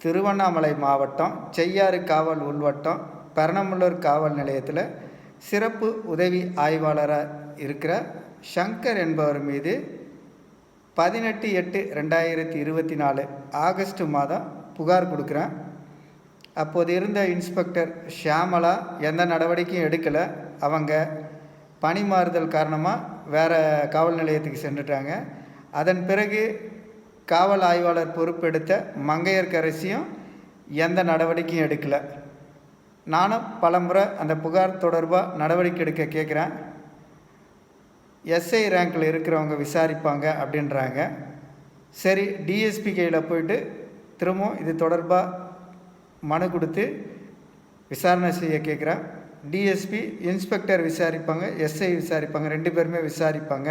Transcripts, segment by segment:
திருவண்ணாமலை மாவட்டம் செய்யாறு காவல் உள்வட்டம் பெரணமுள்ளூர் காவல் நிலையத்தில் சிறப்பு உதவி ஆய்வாளராக இருக்கிற ஷங்கர் என்பவர் மீது பதினெட்டு எட்டு ரெண்டாயிரத்தி இருபத்தி நாலு ஆகஸ்ட் மாதம் புகார் கொடுக்குறேன். அப்போது இருந்த இன்ஸ்பெக்டர் ஷியாமலா எந்த நடவடிக்கையும் எடுக்கலை. அவங்க பணி மாறுதல் காரணமாக வேறு காவல் நிலையத்துக்கு சென்றுட்டாங்க. அதன் பிறகு காவல் ஆய்வாளர் பொறுப்பெடுத்த மங்கையர்கரசியும் எந்த நடவடிக்கையும் எடுக்கலை. நானும் பலமுறை அந்த புகார் தொடர்பாக நடவடிக்கை எடுக்க கேட்குறேன் எஸ்ஐ ரேங்கில் இருக்கிறவங்க விசாரிப்பாங்க அப்படின்றாங்க. சரி டிஎஸ்பி கையில் போயிட்டு திரும்பவும் இது தொடர்பாக மனு கொடுத்து விசாரணை செய்ய கேட்குறேன் டிஎஸ்பி இன்ஸ்பெக்டர் விசாரிப்பாங்க எஸ்ஐ விசாரிப்பாங்க ரெண்டு பேருமே விசாரிப்பாங்க.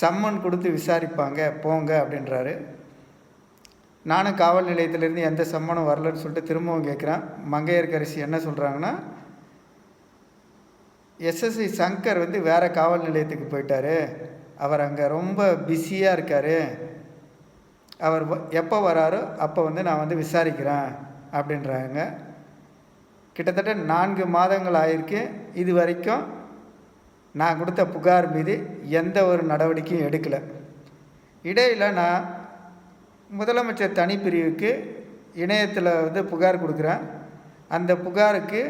சம்மன் கொடுத்து விசாரிப்பாங்க போங்க அப்படின்றாரு. நானும் காவல் நிலையத்திலேருந்து எந்த சம்மனும் வரலன்னு சொல்லிட்டு திரும்பவும் கேட்குறேன். மங்கையர்கரசி என்ன சொல்கிறாங்கன்னா எஸ்எஸ்சி சங்கர் வந்து வேறு காவல் நிலையத்துக்கு போயிட்டார். அவர் அங்கே ரொம்ப பிஸியாக இருக்கார். அவர் எப்போ வராரோ அப்போ வந்து நான் வந்து விசாரிக்கிறேன் அப்படின்றாங்க. கிட்டத்தட்ட நான்கு மாதங்கள் ஆயிருக்கு. இது வரைக்கும் நான் கொடுத்த புகார் மீது எந்த ஒரு நடவடிக்கையும் எடுக்கலை. இடையில் நான் முதலமைச்சர் தனிப்பிரிவுக்கு இணையத்தில் வந்து புகார் கொடுக்குறேன் அந்த புகாருக்கு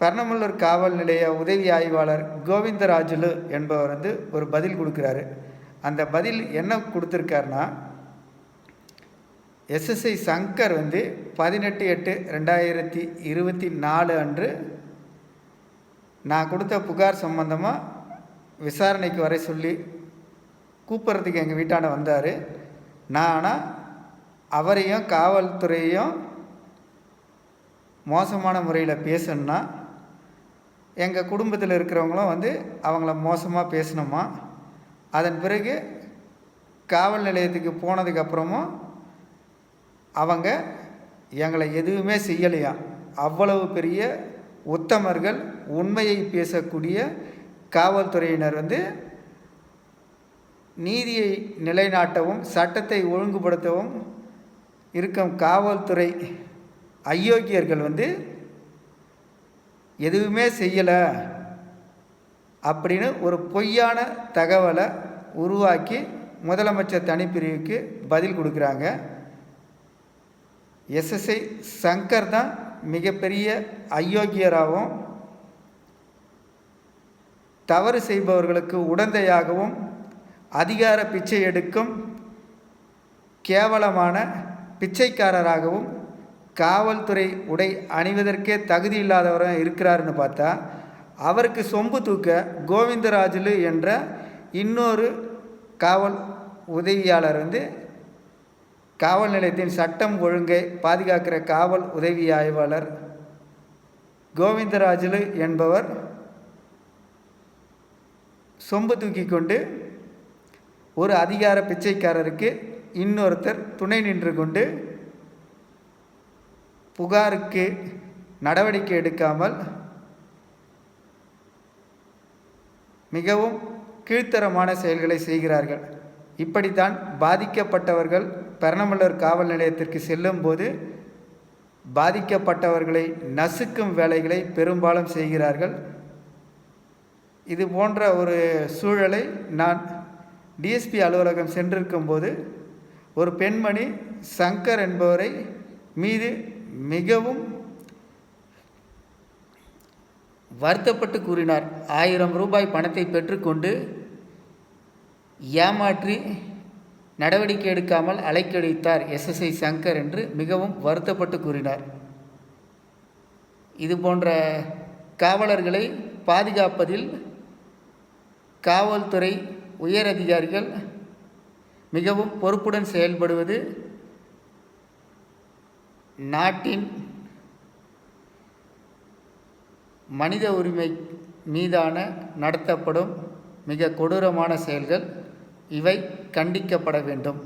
பர்ணமல்லூர் காவல் நிலைய உதவி ஆய்வாளர் கோவிந்தராஜுலு என்பவர் வந்து ஒரு பதில் கொடுக்குறாரு. அந்த பதில் என்ன கொடுத்துருக்காருன்னா எஸ்எஸ்ஐ சங்கர் வந்து பதினெட்டு எட்டு ரெண்டாயிரத்தி இருபத்தி நாலு அன்று நான் கொடுத்த புகார் சம்பந்தமாக விசாரணைக்கு வர சொல்லி கூப்பிட்றதுக்கு எங்கள் வீட்டாண்ட வந்தார். நான் ஆனால் அவரையும் காவல்துறையையும் மோசமான முறையில் பேசணுன்னா எங்கள் குடும்பத்தில் இருக்கிறவங்களும் வந்து அவங்கள மோசமாக பேசணுமா? அதன் பிறகு காவல் நிலையத்துக்கு போனதுக்கப்புறமும் அவங்க எங்களை எதுவுமே செய்யலையா? அவ்வளவு பெரிய உத்தமர்கள் உண்மையை பேசக்கூடிய காவல்துறையினர் வந்து நீதியை நிலைநாட்டவும் சட்டத்தை ஒழுங்குபடுத்தவும் இருக்கும் காவல்துறை அயோக்கியர்கள் வந்து எதுவுமே செய்யலை அப்படின்னு ஒரு பொய்யான தகவலை உருவாக்கி முதலமைச்சர் தனிப்பிரிவுக்கு பதில் கொடுக்குறாங்க. எஸ்எஸ்ஐ சங்கர் தான் மிகப்பெரிய அயோக்கியராகவும் தவறு செய்பவர்களுக்கு உடந்தையாகவும் அதிகார பிச்சை எடுக்கும் கேவலமான பிச்சைக்காரராகவும் காவல்துறை உடை அணிவதற்கே தகுதி இல்லாதவராக இருக்கிறாருன்னு பார்த்தா அவருக்கு சொம்பு தூக்க கோவிந்தராஜுலு என்ற இன்னொரு காவல் உதவியாளர் வந்து காவல் நிலையத்தின் சட்டம் ஒழுங்கை பாதுகாக்கிற காவல் உதவி ஆய்வாளர் கோவிந்தராஜுலு என்பவர் சொம்பு தூக்கி கொண்டு ஒரு அதிகார பிச்சைக்காரருக்கு இன்னொருத்தர் துணை நின்று கொண்டு புகாருக்கு நடவடிக்கை எடுக்காமல் மிகவும் கீழ்த்தரமான செயல்களை செய்கிறார்கள். இப்படித்தான் பாதிக்கப்பட்டவர்கள் பெரணமல்லூர் காவல் நிலையத்திற்கு செல்லும்போது பாதிக்கப்பட்டவர்களை நசுக்கும் வேலைகளை பெரும்பாலும் செய்கிறார்கள். இது போன்ற ஒரு சூழலை நான் டிஎஸ்பி அலுவலகம் சென்றிருக்கும்போது ஒரு பெண்மணி சங்கர் என்பவரை மீது மிகவும் வருத்தப்பட்டு கூறினார். ஆயிரம் ரூபாய் பணத்தை பெற்றுக்கொண்டு ஏமாற்றி நடவடிக்கை எடுக்காமல் அலைக்கழித்தார் எஸ்எஸ்ஐ சங்கர் என்று மிகவும் வருத்தப்பட்டு கூறினார். இது போன்ற காவலர்களை பாதுகாப்பதில் காவல்துறை உயர் அதிகாரிகள் மிகவும் பொறுப்புடன் செயல்படுவது நாட்டின் மனித உரிமை மீதான நடத்தப்படும் மிக கொடூரமான செயல்கள். இவை கண்டிக்கப்பட வேண்டும்.